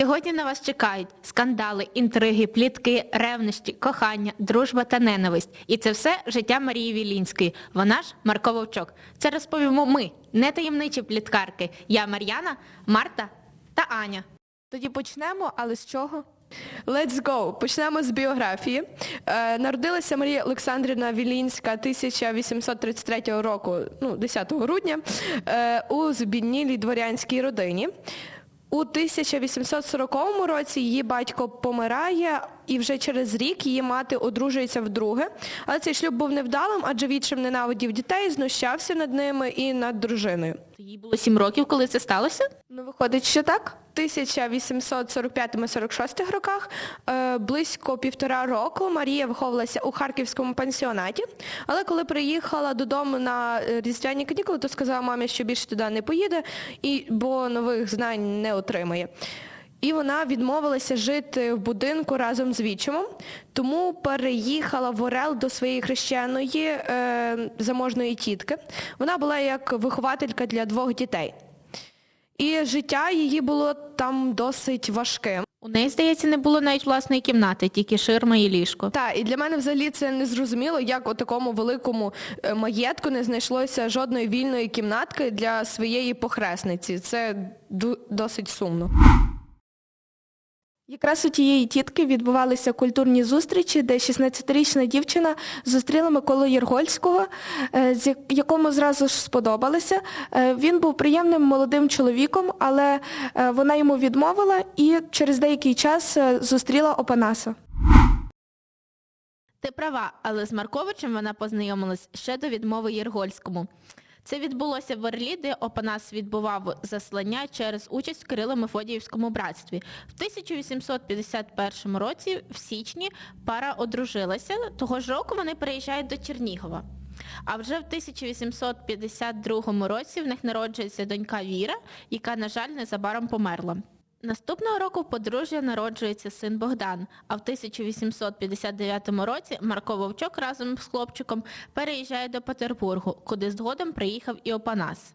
Сьогодні на вас чекають скандали, інтриги, плітки, ревнощі, кохання, дружба та ненависть. І це все життя Марії Вілінської. Вона ж Марко Вовчок. Це розповімо ми, не таємничі пліткарки. Я Мар'яна, Марта та Аня. Тоді почнемо, але з чого? Let's go! Почнемо з біографії. Е, народилася Марія Олександрівна Вілінська 1833 року, ну, 10 грудня, е, у збіднілій дворянській родині. У 1840 році її батько помирає, і вже через рік її мати одружується вдруге. Але цей шлюб був невдалим, адже відчим ненавидів дітей, знущався над ними і над дружиною. Їй було сім років, коли це сталося. Ну, виходить, що так. В 1845-46 роках е, близько півтора року Марія виховувалася у харківському пансіонаті, але коли приїхала додому на е, різдвяні канікули, то сказала мамі, що більше туди не поїде, і, бо нових знань не отримає. І вона відмовилася жити в будинку разом з відчимом, тому переїхала в Орел до своєї хрещеної е, заможної тітки. Вона була як вихователька для двох дітей. І життя її було там досить важким. У неї, здається, не було навіть власної кімнати, тільки ширма і ліжко. Так, і для мене взагалі це не зрозуміло, як у такому великому е, маєтку не знайшлося жодної вільної кімнатки для своєї похресниці. Це досить сумно. Якраз у тієї тітки відбувалися культурні зустрічі, де 16-річна дівчина зустріла Миколу Єргольського, е, з якому зразу ж сподобалася. Е, Він був приємним молодим чоловіком, але е, вона йому відмовила і через деякий час зустріла Опанаса. Ти права, але з Марковичем вона познайомилась ще до відмови Єргольському. Це відбулося в Орлі, де Опанас відбував заслання через участь в Кирило-Мефодіївському братстві. В 1851 році, в січні, пара одружилася. Того ж року вони переїжджають до Чернігова. А вже в 1852 році в них народжується донька Віра, яка, на жаль, незабаром померла. Наступного року в подружжя народжується син Богдан, а в 1859 році Марко Вовчок разом з хлопчиком переїжджає до Петербургу, куди згодом приїхав і Опанас.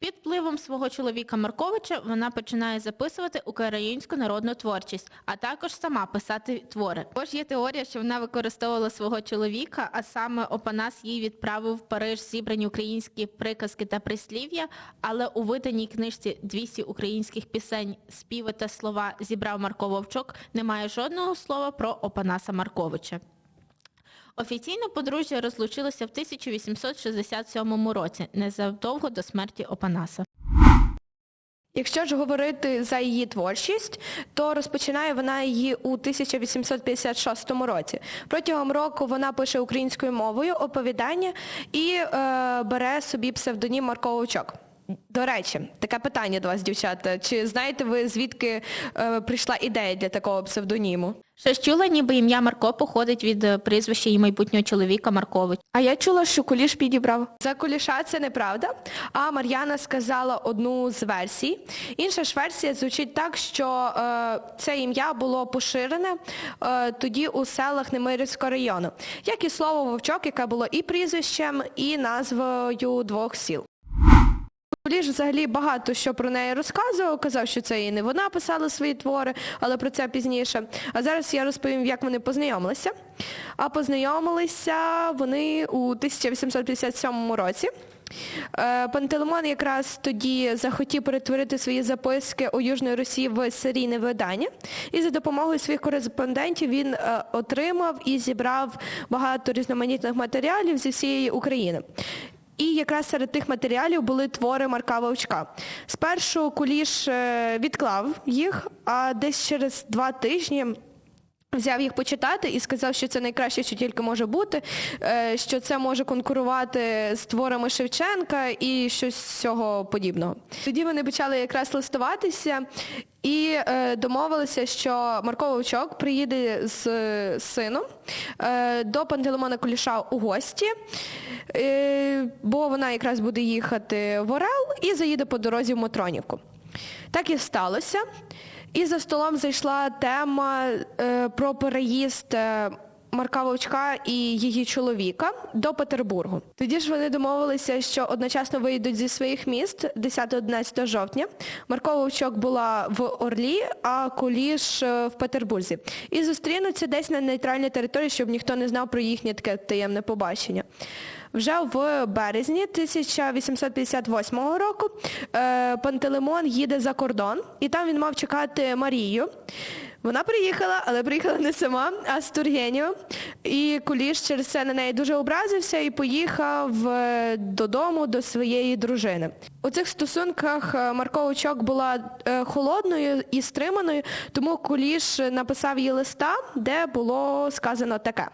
Під впливом свого чоловіка Марковича вона починає записувати українську народну творчість, а також сама писати твори. Також є теорія, що вона використовувала свого чоловіка, а саме Опанас їй відправив в Париж зібрані українські приказки та прислів'я, але у виданій книжці 200 українських пісень, співи та слова зібрав Марко Вовчок, немає жодного слова про Опанаса Марковича. Офіційно подружжя розлучилося в 1867 році, незадовго до смерті Опанаса. Якщо ж говорити за її творчість, то розпочинає вона її у 1856 році. Протягом року вона пише українською мовою оповідання і е, бере собі псевдонім Марко Вовчок. До речі, таке питання до вас, дівчата. Чи знаєте ви, звідки е, прийшла ідея для такого псевдоніму? Щось чула, ніби ім'я Марко походить від е, прізвища її майбутнього чоловіка Маркович. А я чула, що куліш підібрав. За куліша це неправда. А Мар'яна сказала одну з версій. Інша ж версія звучить так, що е, це ім'я було поширене е, тоді у селах Немирівського району, як і слово Вовчок, яке було і прізвищем, і назвою двох сіл. Куліш взагалі багато що про неї розказував, казав, що це і не вона писала свої твори, але про це пізніше. А зараз я розповім, як вони познайомилися. А познайомилися вони у 1857 році. Е, Пантелеймон якраз тоді захотів перетворити свої записки у Южної Росії в серійне видання, і за допомогою своїх кореспондентів він е, отримав і зібрав багато різноманітних матеріалів зі всієї України. І якраз серед тих матеріалів були твори Марка Вовчка. Спершу Куліш е, відклав їх, а десь через два тижні взяв їх почитати і сказав, що це найкраще, що тільки може бути, е, що це може конкурувати з творами Шевченка і щось з цього подібного. Тоді вони почали якраз листуватися. І е, домовилися, що Марко Вовчок приїде з е, сином е, до Пантелеймона Куліша у гості, е, бо вона якраз буде їхати в Орел і заїде по дорозі в Мотронівку. Так і сталося. І за столом зайшла тема е, про переїзд е, Марка Вовчка і її чоловіка до Петербургу. Тоді ж вони домовилися, що одночасно виїдуть зі своїх міст 10-11 жовтня. Марко Вовчок була в Орлі, а Куліш е, в Петербурзі. І зустрінуться десь на нейтральній території, щоб ніхто не знав про їхнє таке таємне побачення. Вже в березні 1858 року е, Пантелеймон їде за кордон, і там він мав чекати Марію. Вона приїхала, але приїхала не сама, а з Тургенєю. І Куліш через це на неї дуже образився і поїхав е, додому до своєї дружини. У цих стосунках е, Марко Учок була е, холодною і стриманою, тому Куліш написав їй листа, де було сказано таке.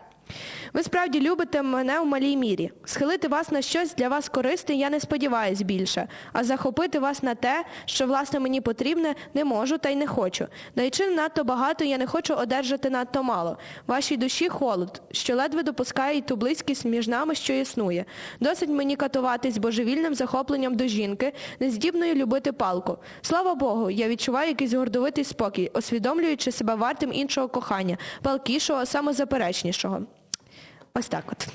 Ви справді любите мене в малій мірі. Схилити вас на щось для вас корисне я не сподіваюсь більше, а захопити вас на те, що власне мені потрібне, не можу та й не хочу. Даючи надто багато, я не хочу одержати надто мало. Вашій душі холод, що ледве допускає й ту близькість між нами, що існує. Досить мені катуватись божевільним захопленням до жінки, нездібною любити палку. Слава Богу, я відчуваю якийсь гордовитий спокій, усвідомлюючи себе вартим іншого кохання, палкішого, самозаперечнішого. Ось так от.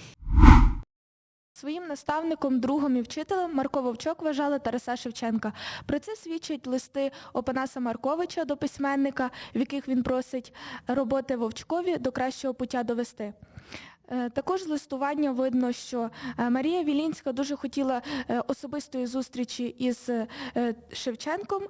Своїм наставником, другом і вчителем Марко Вовчок вважала Тараса Шевченка. Про це свідчать листи Опанаса Марковича до письменника, в яких він просить роботи Вовчкові до кращого пуття довести. Е, Також з листування видно, що е, Марія Вілінська дуже хотіла е, особистої зустрічі із Шевченком,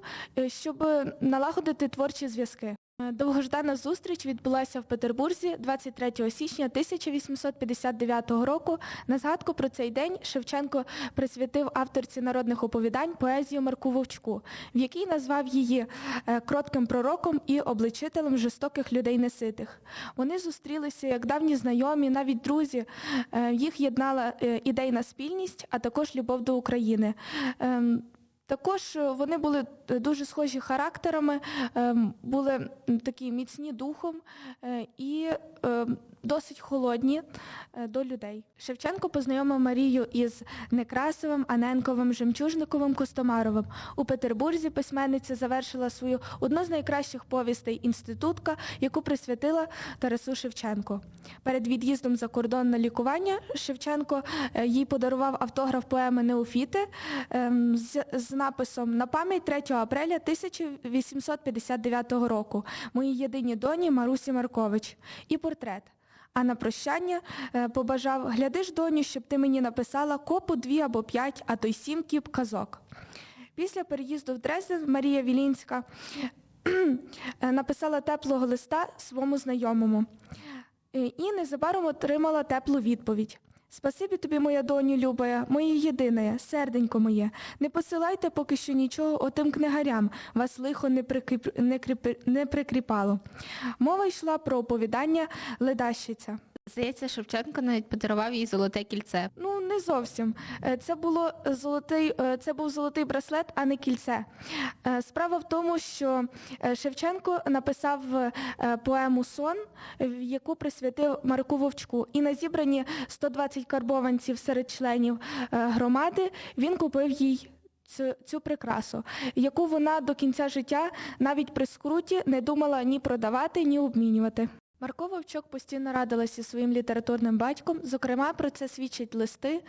щоб налагодити творчі зв'язки. Е, Довгождана зустріч відбулася в Петербурзі 23 січня 1859 року. На згадку про цей день Шевченко присвятив авторці народних оповідань поезію Марку Вовчку, в якій назвав її е, кротким пророком і обличителем жорстоких людей неситих. Вони зустрілися як давні знайомі, навіть друзі. Е, Їх єднала ідейна спільність, а також любов до України. Також е, вони були е, дуже схожі характерами, ем, були такі міцні духом е, і ем, досить холодні е, до людей. Шевченко познайомив Марію із Некрасовим, Аненковим, Жемчужниковим, Костомаровим. У Петербурзі письменниця завершила свою одну з найкращих повістей інститутка, яку присвятила Тарасу Шевченку. Перед від'їздом за кордон на лікування Шевченко е, їй подарував автограф поеми Неофіти ем, з, з написом на пам'ять 3 апреля 1859 року. Моїй єдиній доні Марусі Маркович і портрет. А на прощання е, побажав глядиш, доню, щоб ти мені написала копу дві або п'ять, а то й сім кіп казок. Після переїзду в Дрезден Марія Вілінська е, написала теплого листа своєму знайомому і незабаром отримала теплу відповідь. Спасибі тобі, моя доню любая, моє єдине, серденько моє. Не посилайте поки що нічого отим книгарям, вас лихо не, прикріп... не, кріп... не прикріпало. Мова йшла про оповідання Ледащиця. Здається, Шевченко навіть подарував їй золоте кільце. Ну, не зовсім. Е, Це, було золотий, е, це був золотий браслет, а не кільце. Е, Справа в тому, що е, Шевченко написав е, поему Сон, е, яку присвятив Марку Вовчку. І на зібрані 120 карбованців серед членів е, громади він купив їй. Цю, цю прикрасу, яку вона до кінця життя навіть при скруті не думала ні продавати, ні обмінювати. Марко Вовчок постійно радилася своїм літературним батьком. Зокрема, про це свідчать листи,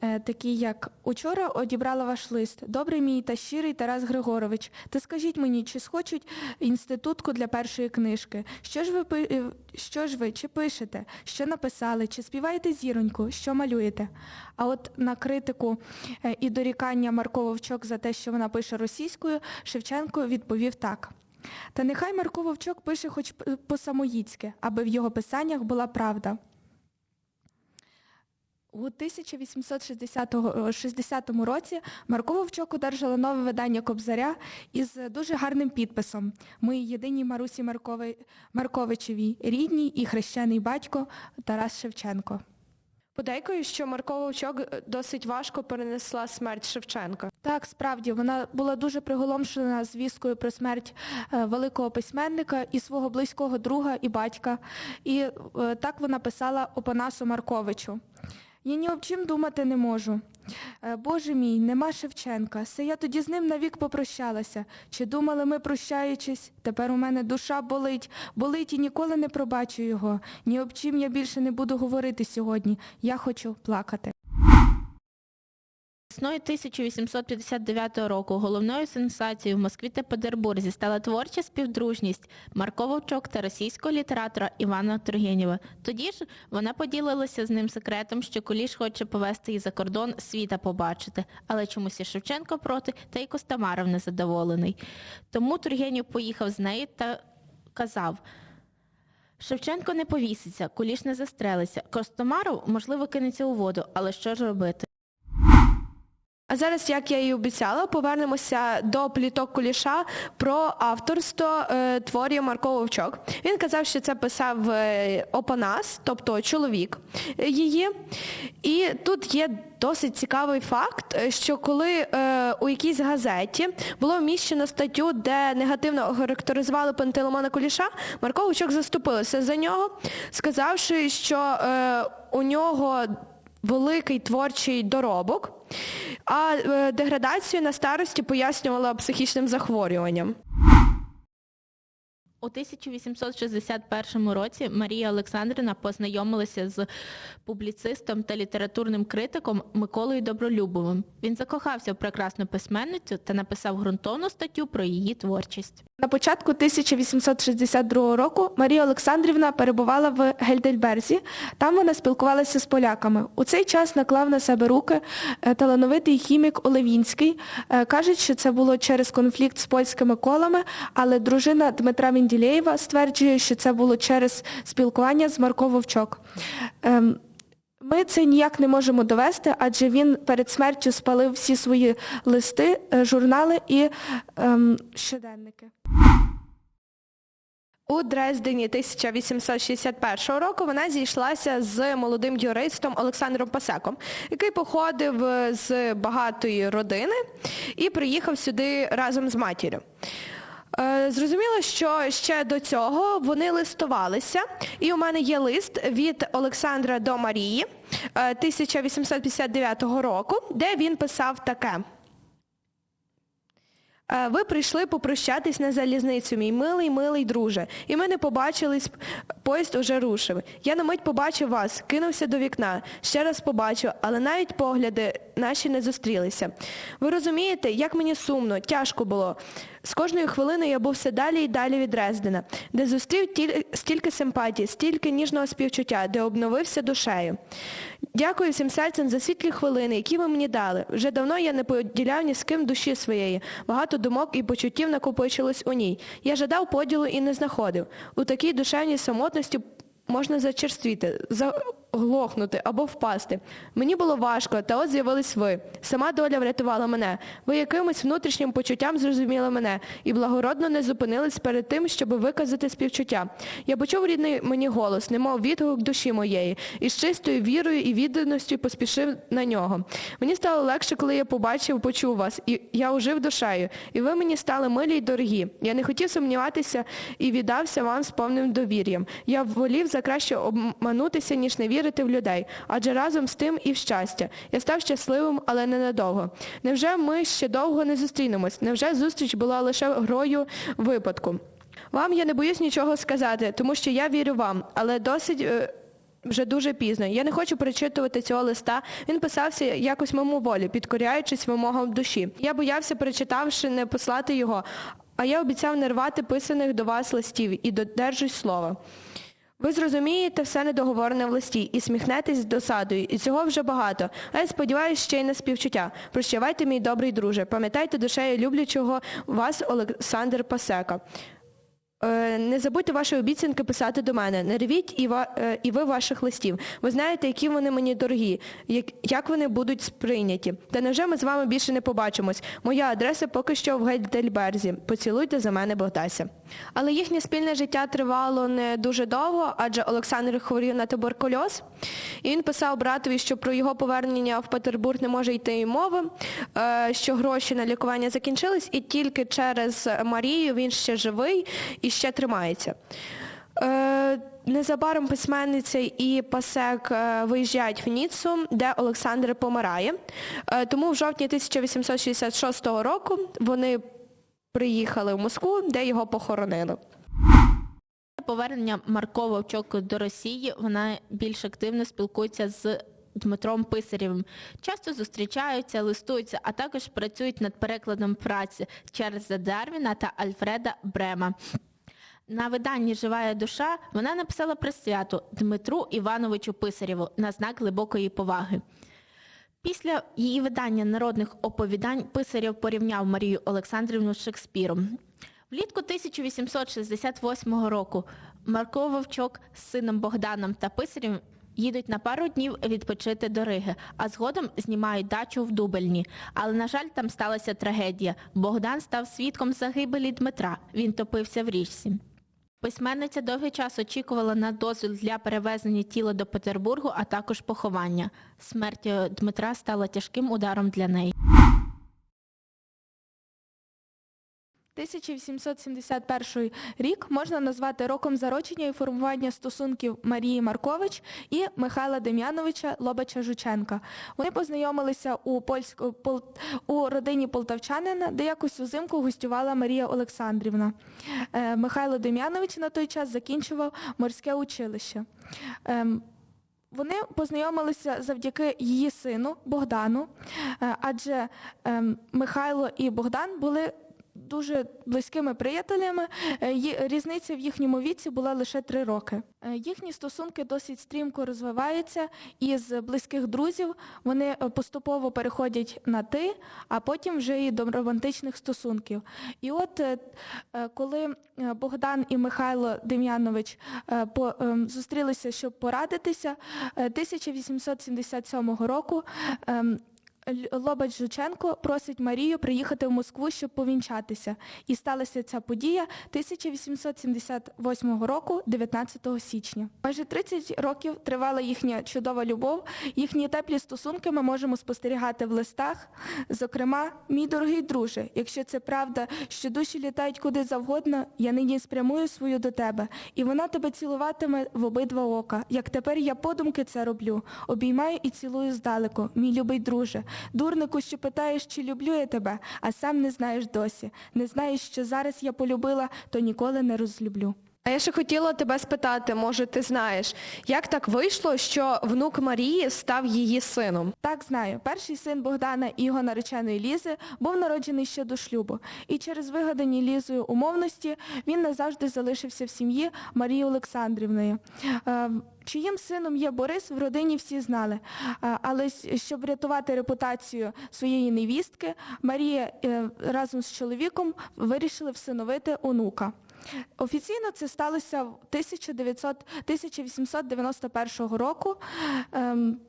е, такі як «Учора одібрала ваш лист. Добрий мій та щирий Тарас Григорович. Та скажіть мені, чи схочуть інститутку для першої книжки? Що ж ви е, що ж ви чи пишете? Що написали? Чи співаєте зіроньку? Що малюєте? А от на критику е, і дорікання Марко Вовчок за те, що вона пише російською, Шевченко відповів так. Та нехай Марко Вовчок пише хоч по-самоїцьки, аби в його писаннях була правда. У 1860 році Марко Вовчок одержала нове видання Кобзаря із дуже гарним підписом «Ми єдиній Марусі Маркови- Марковичевій, рідній і хрещений батько Тарас Шевченко». Подейкою, що Марко Вовчок е, досить важко перенесла смерть Шевченка. Так, справді, вона була дуже приголомшена звісткою про смерть е, великого письменника і свого близького друга і батька. І е, так вона писала Опанасу Марковичу. Я ні об чим думати не можу. Е, Боже мій, нема Шевченка. Се я тоді з ним навік попрощалася. Чи думали ми, прощаючись? Тепер у мене душа болить, болить і ніколи не пробачу його. Ні об чим я більше не буду говорити сьогодні. Я хочу плакати. Весною 1859 року головною сенсацією в Москві та Петербурзі стала творча співдружність Марко Вовчок та російського літератора Івана Тургенєва. Тоді ж вона поділилася з ним секретом, що Куліш хоче повести її за кордон світа побачити, але чомусь і Шевченко проти, та й Костомаров незадоволений. Тому Тургенєв поїхав з нею та казав. Шевченко не повіситься, Куліш не застрелиться. Костомаров, можливо, кинеться у воду, але що ж робити? А зараз, як я і обіцяла, повернемося до пліток Куліша про авторство е, творів Марко Вовчок. Він казав, що це писав е, Опанас, тобто чоловік е, її. І тут є досить цікавий факт, е, що коли е, у якійсь газеті було вміщено статтю, де негативно охарактеризували Пантелеймона Куліша, Марко Вовчок заступилася за нього, сказавши, що е, у нього великий творчий доробок, а е, деградацію на старості пояснювала психічним захворюванням. У 1861 році Марія Олександрівна познайомилася з публіцистом та літературним критиком Миколою Добролюбовим. Він закохався в прекрасну письменницю та написав ґрунтовну статтю про її творчість. На початку 1862 року Марія Олександрівна перебувала в Гельдельберзі. Там вона спілкувалася з поляками. У цей час наклав на себе руки е, талановитий хімік Олевінський. Е, Кажуть, що це було через конфлікт з польськими колами, але дружина Дмитра Менділеєва стверджує, що це було через спілкування з Марко Вовчок. Ми це ніяк не можемо довести, адже він перед смертю спалив всі свої листи, е, журнали і ем, щоденники. У Дрездені 1861 року вона зійшлася з молодим юристом Олександром Пасеком, який походив з багатої родини і приїхав сюди разом з матір'ю. Е, Зрозуміло, що ще до цього вони листувалися, і у мене є лист від Олександра до Марії е, 1859 року, де він писав таке. Е, Ви прийшли попрощатись на залізницю, мій милий, милий друже. І ми не побачились, поїзд уже рушив. Я на мить побачив вас, кинувся до вікна, ще раз побачив, але навіть погляди наші не зустрілися. Ви розумієте, як мені сумно, тяжко було. З кожної хвилини я був все далі і далі від Дрездена, де зустрів тіль- стільки симпатії, стільки ніжного співчуття, де обновився душею. Дякую всім серцем за світлі хвилини, які ви мені дали. Вже давно я не поділяв ні з ким душі своєї. Багато думок і почуттів накопичилось у ній. Я жадав поділу і не знаходив. У такій душевній самотності можна зачерствіти, заглохнути або впасти. Мені було важко, та от з'явились ви. Сама доля врятувала мене. Ви якимось внутрішнім почуттям зрозуміли мене і благородно не зупинились перед тим, щоб виказати співчуття. Я почув рідний мені голос, немов відгук душі моєї, і з чистою вірою і відданістю поспішив на нього. Мені стало легше, коли я побачив, почув вас, і я ожив душею, і ви мені стали милі й дорогі. Я не хотів сумніватися і віддався вам з повним довір'ям. Я волів за краще обманутися, ніж не вірити в людей, адже разом з тим і в щастя. Я став щасливим, але ненадовго. Невже ми ще довго не зустрінемось? Невже зустріч була лише грою випадку? Вам я не боюсь нічого сказати, тому що я вірю вам, але досить. е, вже дуже пізно. Я не хочу перечитувати цього листа. Він писався якось мимоволі, підкоряючись вимогам душі. Я боявся, перечитавши, не послати його, а я обіцяв не рвати писаних до вас листів і додержусь слова. Ви зрозумієте все недоговорене в листі і сміхнетесь з досадою, і цього вже багато. А я сподіваюся ще й на співчуття. Прощавайте, мій добрий друже. Пам'ятайте душею люблячого вас Олександр Пасека. Е, Не забудьте ваші обіцянки писати до мене. Не ревіть і, ва- е, і ви ваших листів. Ви знаєте, які вони мені дорогі, як, вони будуть сприйняті. Та невже ми з вами більше не побачимось? Моя адреса поки що в Гельдельберзі. Поцілуйте за мене Богдася. Але їхнє спільне життя тривало не дуже довго, адже Олександр хворів на туберкульоз. І він писав братові, що про його повернення в Петербург не може йти й мови, е, що гроші на лікування закінчились, і тільки через Марію він ще живий і ще тримається. Е, Незабаром письменниця і Пасек е, виїжджають в Ніццу, де Олександр помирає. Е, Тому в жовтні 1866 року вони приїхали в Москву, де його похоронили. Повернення Марко Вовчок до Росії вона більш активно спілкується з Дмитром Писарєвим. Часто зустрічаються, листуються, а також працюють над перекладом праці Чарльза Дарвіна та Альфреда Брема. На виданні Живая душа вона написала присвяту Дмитру Івановичу Писарєву на знак глибокої поваги. Після її видання народних оповідань Писарєв порівняв Марію Олександрівну з Шекспіром. Влітку 1868 року Марко Вовчок з сином Богданом та Писарєм їдуть на пару днів відпочити до Риги, а згодом знімають дачу в Дубельні. Але, на жаль, там сталася трагедія. Богдан став свідком загибелі Дмитра. Він топився в річці. Письменниця довгий час очікувала на дозвіл для перевезення тіла до Петербургу, а також поховання. Смерть е, Дмитра стала тяжким ударом для неї. 1871 рік можна назвати роком зарочення і формування стосунків Марії Маркович і Михайла Дем'яновича Лобача Жученка. Вони познайомилися у польську пол, у родині полтавчанина, де якось узимку гостювала Марія Олександрівна. Е, Михайло Дем'янович на той час закінчував морське училище. Ем, вони познайомилися завдяки її сину Богдану, е, адже ем, Михайло і Богдан були дуже близькими приятелями. Е, Різниця в їхньому віці була лише три роки. Е, Їхні стосунки досить стрімко розвиваються, і з близьких друзів вони е, поступово переходять на ти, а потім вже і до романтичних стосунків. І от коли Богдан і Михайло Дем'янович ем, зустрілися, щоб порадитися, е, 1877 року. Лобач Жученко просить Марію приїхати в Москву, щоб повінчатися. І сталася ця подія 1878 року, 19 січня. Майже 30 років тривала їхня чудова любов. Їхні теплі стосунки ми можемо спостерігати в листах. Зокрема, мій дорогий друже, якщо це правда, що душі літають куди завгодно, я нині спрямую свою до тебе, і вона тебе цілуватиме в обидва ока. Як тепер я подумки це роблю, обіймаю і цілую здалеку, мій любий друже. Дурнику, що питаєш, чи люблю я тебе, а сам не знаєш досі. Не знаєш, що зараз я полюбила, то ніколи не розлюблю. А я ще хотіла тебе спитати, може, ти знаєш, як так вийшло, що внук Марії став її сином? Так знаю. Перший син Богдана і його нареченої Лізи був народжений ще до шлюбу, і через вигадані Лізою умовності він назавжди залишився в сім'ї Марії Олександрівної. Е, Чиїм сином є Борис, в родині всі знали. Е, Але щоб врятувати репутацію своєї невістки, Марія е, разом з чоловіком вирішили всиновити онука. Офіційно це сталося 1900, 1891 року. Ем,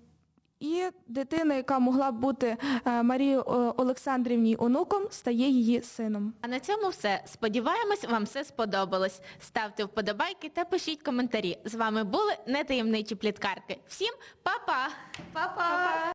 і дитина, яка могла б бути е, Марії е, Олександрівні онуком, стає її сином. А на цьому все. Сподіваємось, вам все сподобалось. Ставте вподобайки та пишіть коментарі. З вами були нетаємничі пліткарки. Всім па-па! Па-па!